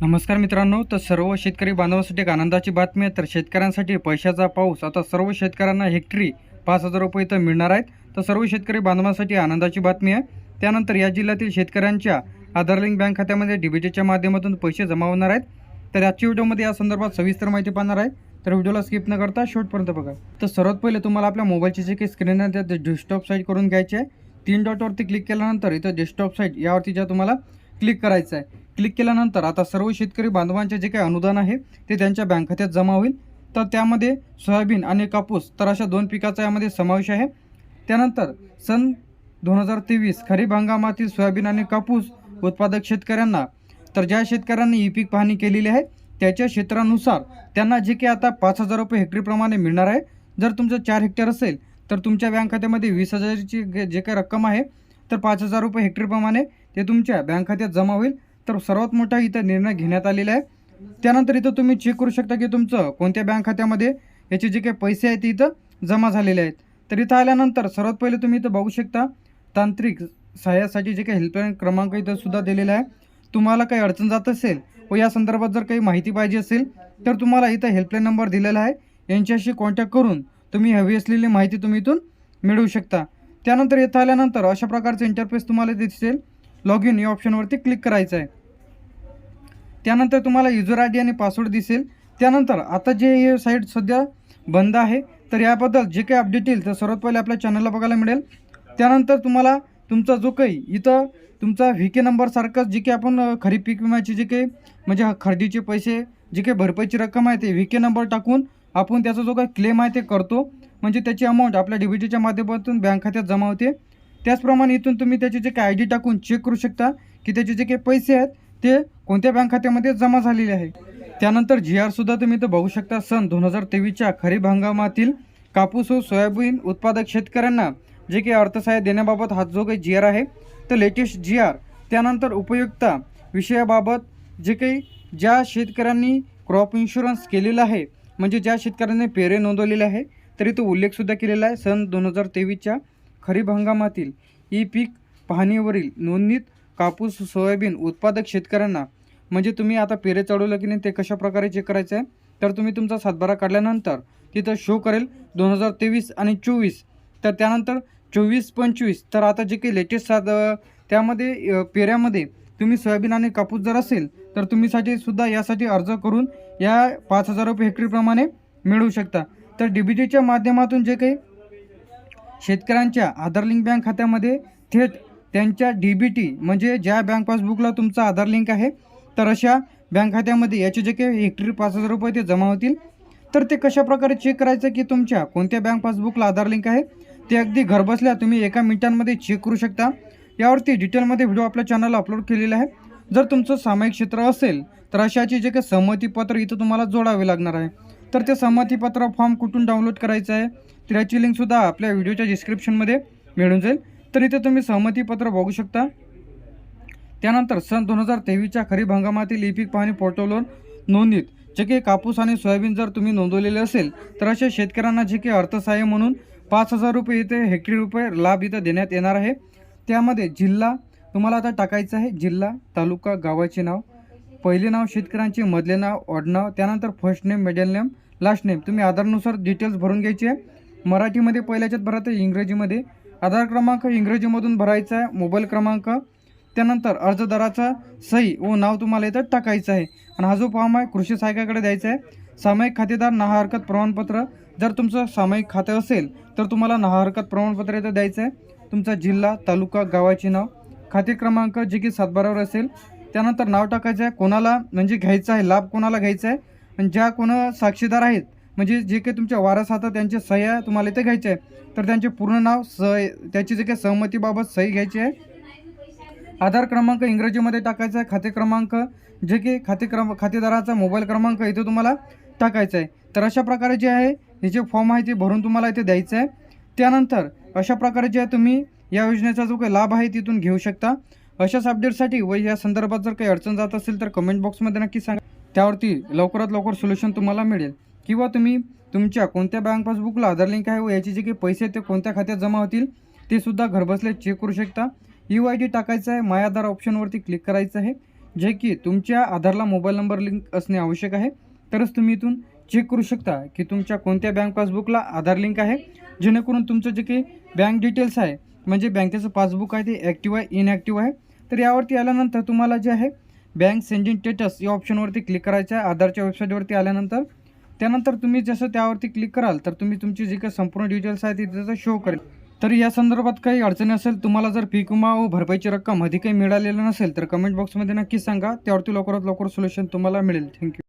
नमस्कार मित्रांनो तर सर्व शेतकरी बांधवांसाठी एक आनंदाची बातमी आहे. तर शेतकऱ्यांसाठी पैशाचा पाऊस. आता सर्व शेतकऱ्यांना हेक्टरी पाच हजार रुपये इथं मिळणार आहेत. तर सर्व शेतकरी बांधवांसाठी आनंदाची बातमी आहे. त्यानंतर या जिल्ह्यातील शेतकऱ्यांच्या आधार लिंक बँक खात्यामध्ये डीबीटीच्या माध्यमातून पैसे जमा होणार आहेत. तर आजच्या व्हिडिओमध्ये या संदर्भात सविस्तर माहिती पाहणार आहे. तर व्हिडिओला स्किप न करता शेवटपर्यंत बघा. तर सर्वात पहिले तुम्हाला आपल्या मोबाईलची जे काही स्क्रीन आहे त्या डेस्कटॉप साईट करून घ्यायची आहे. तीन डॉटवरती क्लिक केल्यानंतर इथं डेस्कटॉप साईट यावरती ज्या तुम्हाला क्लिक करायचं आहे. क्लिक केल्यानंतर आता सर्व शेतकरी बांधवांचे जे काही अनुदान आहे ते त्यांच्या बँक खात्यात जमा होईल. तर त्यामध्ये सोयाबीन आणि कापूस तर अशा दोन पिकाचा यामध्ये समावेश आहे. त्यानंतर सन दोन हजार तेवीस खरीप हंगामातील सोयाबीन आणि कापूस उत्पादक शेतकऱ्यांना तर ज्या शेतकऱ्यांनी ई पीक पाहणी केलेली आहे त्याच्या क्षेत्रानुसार त्यांना जे काही आता पाच हजार रुपये हेक्टरीप्रमाणे मिळणार आहे. जर तुमचं चार हेक्टर असेल तर तुमच्या बँक खात्यामध्ये वीस हजाराची जे जे काही रक्कम आहे तर पाच हजार रुपये हेक्टरप्रमाणे ते तुमच्या बँक खात्यात जमा होईल. तर सर्वात मोठा इथं निर्णय घेण्यात आलेला आहे. त्यानंतर इथं तुम्ही चेक करू शकता की तुमचं कोणत्या बँक खात्यामध्ये याचे जे काही पैसे आहेत ते इथं जमा झालेले आहेत. तर इथं आल्यानंतर सर्वात पहिले तुम्ही इथं बघू शकता तांत्रिक सहाय्यासाठी जे काही हेल्पलाईन क्रमांक इथं सुद्धा दिलेला आहे. तुम्हाला काही अडचण जात असेल व या संदर्भात जर काही माहिती पाहिजे असेल तर तुम्हाला इथं हेल्पलाईन नंबर दिलेला आहे. यांच्याशी कॉन्टॅक्ट करून तुम्ही हवी असलेली माहिती तुम्ही इथून मिळवू शकता. त्यानंतर इथं आल्यानंतर अशा प्रकारचं इंटरफेस तुम्हाला दिसेल. लॉग इन या ऑप्शनवरती क्लिक करायचं आहे त्यानंतर तुम्हाला युजर आय डी आणि पासवर्ड दिसेल. त्यानंतर आता जे हे साईट सध्या बंद आहे तर याबद्दल जे काही अपडेट येईल तर सर्वात पहिले आपल्या चॅनलला बघायला मिळेल. त्यानंतर तुम्हाला तुमचा जो काही इथं तुमचा व्ही के नंबरसारखंच जे काही आपण खरीप पीक विम्याचे जे काही म्हणजे खरेदीचे पैसे जे काही भरपाईची रक्कम आहे ते व्ही के नंबर टाकून आपण त्याचा जो काही क्लेम आहे ते करतो. म्हणजे त्याची अमाऊंट आपल्या डीबीटीच्या माध्यमातून बँक खात्यात जमा होते. त्याचप्रमाणे इथून तुम्ही त्याचे जे काही आय डी टाकून चेक करू शकता की त्याचे जे काही पैसे आहेत ते कोणत्या बँक खात्यामध्ये जमा झालेले आहे. त्यानंतर जी आरसुद्धा तुम्ही इथं बघू शकता सन दोन हजार तेवीसच्या खरीप हंगामातील कापूस व सोयाबीन उत्पादक शेतकऱ्यांना जे काही अर्थसहाय्य देण्याबाबत हा जो काही जी आर आहे. तर लेटेस्ट जी आर त्यानंतर उपयुक्ता विषयाबाबत जे काही ज्या शेतकऱ्यांनी क्रॉप इन्शुरन्स केलेला आहे म्हणजे ज्या शेतकऱ्यांनी पेरे नोंदवलेले आहे तरी तो उल्लेखसुद्धा केलेला आहे. सन दोन हजार तेवीसच्या खरीप हंगामातील ई पीक पाहणीवरील नोंदणीत कापूस सोयाबीन उत्पादक शेतकऱ्यांना म्हणजे तुम्ही आता पेरे चढवलं की नाही ते कशा प्रकारे चेक करायचं आहे तर तुम्ही तुमचा सातबारा काढल्यानंतर तिथं शो करेल दोन हजार तेवीस आणि चोवीस. तर त्यानंतर चोवीस पंचवीस. तर आता जे काही लेटेस्ट सात त्यामध्ये पेऱ्यामध्ये तुम्ही सोयाबीन आणि कापूस जर असेल तर तुम्हीसाठी सुद्धा यासाठी अर्ज करून या पाच हजार रुपये हेक्टरीप्रमाणे मिळवू शकता. तर डी बी टीच्या माध्यमातून जे काही शेतकऱ्यांच्या आधार लिंक बँक खात्यामध्ये थेट त्यांच्या डी बी टी म्हणजे ज्या बँक पासबुकला तुमचा आधार लिंक आहे तर अशा बँक खात्यामध्ये याचे जे काही हेक्टरी पाच हजार रुपये ते जमा होतील. तर ते कशा प्रकारे चेक करायचं की तुमच्या कोणत्या बँक पासबुकला आधार लिंक आहे ते अगदी घरबसल्या तुम्ही एका मिनिटांमध्ये चेक करू शकता. यावरती डिटेलमध्ये व्हिडिओ आपल्या चॅनलला अपलोड केलेला आहे. जर तुमचं सामायिक क्षेत्र असेल तर अशाचे जे काही संमतीपत्र इथं तुम्हाला जोडावे लागणार आहे. तर ते संमतीपत्र फॉर्म कुठून डाउनलोड करायचं आहे तर याची लिंकसुद्धा आपल्या व्हिडिओच्या डिस्क्रिप्शनमध्ये मिळून जाईल. तर इथे तुम्ही सहमतीपत्र बघू शकता. त्यानंतर सन दोन हजार तेवीसच्या खरीप हंगामातील ई पीक पाहणी पोर्टलवर नोंदणीत. जे काही कापूस आणि सोयाबीन जर तुम्ही नोंदवलेले असेल तर अशा शेतकऱ्यांना जे काही अर्थसहाय्य म्हणून पाच हजार रुपये इथे हेक्टरी रुपये लाभ इथं देण्यात येणार आहे. त्यामध्ये जिल्हा तुम्हाला आता टाकायचं आहे जिल्हा तालुका गावाचे नाव पहिले नाव शेतकऱ्यांचे मधले नाव ऑडनाव त्यानंतर first name middle name last name तुम्ही आधारनुसार डिटेल्स भरून घ्यायचे. आहे मराठीमध्ये पहिल्याच्यात भरायचं आहे इंग्रजीमध्ये. आधार क्रमांक इंग्रजीमधून भरायचा आहे मोबाईल क्रमांक. त्यानंतर अर्जदाराचा सही व नाव तुम्हाला इथं टाकायचं आहे. आणि हा जो फॉर्म आहे कृषी सहाय्यकाकडे द्यायचा आहे. सामायिक खातेदार नहा हरकत प्रमाणपत्र. जर तुमचं सामायिक खातं असेल तर तुम्हाला नहा हरकत प्रमाणपत्र इथं द्यायचं आहे. तुमचा जिल्हा तालुका गावाचे नाव. खाते क्रमांक जे की सातबारावर असेल. त्यानंतर नाव टाकायचं आहे कोणाला म्हणजे घ्यायचं आहे लाभ कोणाला घ्यायचा आहे आणि ज्या कोण साक्षीदार आहेत म्हणजे जे काही तुमच्या वारस हातात त्यांचे सह्या तुम्हाला इथे घ्यायचे आहे तर त्यांचे पूर्ण नाव सही त्याची जे काही सहमतीबाबत सही घ्यायची आहे. आधार क्रमांक इंग्रजीमध्ये टाकायचा आहे खाते क्रमांक जे की खाते क्रम खातेदाराचा मोबाईल क्रमांक इथे तुम्हाला टाकायचा आहे. तर अशा प्रकारे जे आहे हे जे फॉर्म आहे ते भरून तुम्हाला इथे द्यायचं आहे. त्यानंतर अशा प्रकारे जे आहे तुम्ही या योजनेचा जो काही लाभ आहे तिथून घेऊ शकता. अशाच अपडेटसाठी व या संदर्भात जर काही अडचण जात असेल तर कमेंट बॉक्समध्ये नक्की सांगा. त्यावरती लवकरात लवकर सोल्युशन तुम्हाला मिळेल. किंवा तुम्ही तुमच्या कोणत्या बँक पासबुकला आधार लिंक आहे व याचे जे काही पैसे आहेत ते कोणत्या खात्यात जमा होतील ते सुद्धा घरबसल्या चेक करू शकता. यू आय डी टाकायचं आहे माय आधार ऑप्शनवरती क्लिक करायचं आहे. जे की तुमच्या आधारला मोबाईल नंबर लिंक असणे आवश्यक आहे. तरच तुम्ही इथून चेक करू शकता की तुमच्या कोणत्या बँक पासबुकला आधार लिंक आहे. जेणेकरून तुमचं जे काही बँक डिटेल्स आहे म्हणजे बँकेचं पासबुक आहे ते ॲक्टिव्ह आहे इनॲक्टिव्ह आहे. तर यावरती आल्यानंतर तुम्हाला जे आहे बँक सेंडिंग स्टेटस या ऑप्शनवरती क्लिक करायचं आहे. आधारच्या वेबसाईटवरती आल्यानंतर. त्यानंतर तुम्ही जसं त्यावरती क्लिक कराल तर तुम्ही तुमची जी काही संपूर्ण डिटेल्स आहे तिथे तिथं शो करेल. तर या संदर्भात काही अडचणी असेल तुम्हाला जर पीक विमा व भरपाईची रक्कम अधिक काही मिळालेलं नसेल तर कमेंट बॉक्समध्ये नक्की सांगा. त्यावरती लवकरात लवकर सोल्युशन तुम्हाला मिळेल. थँक्यू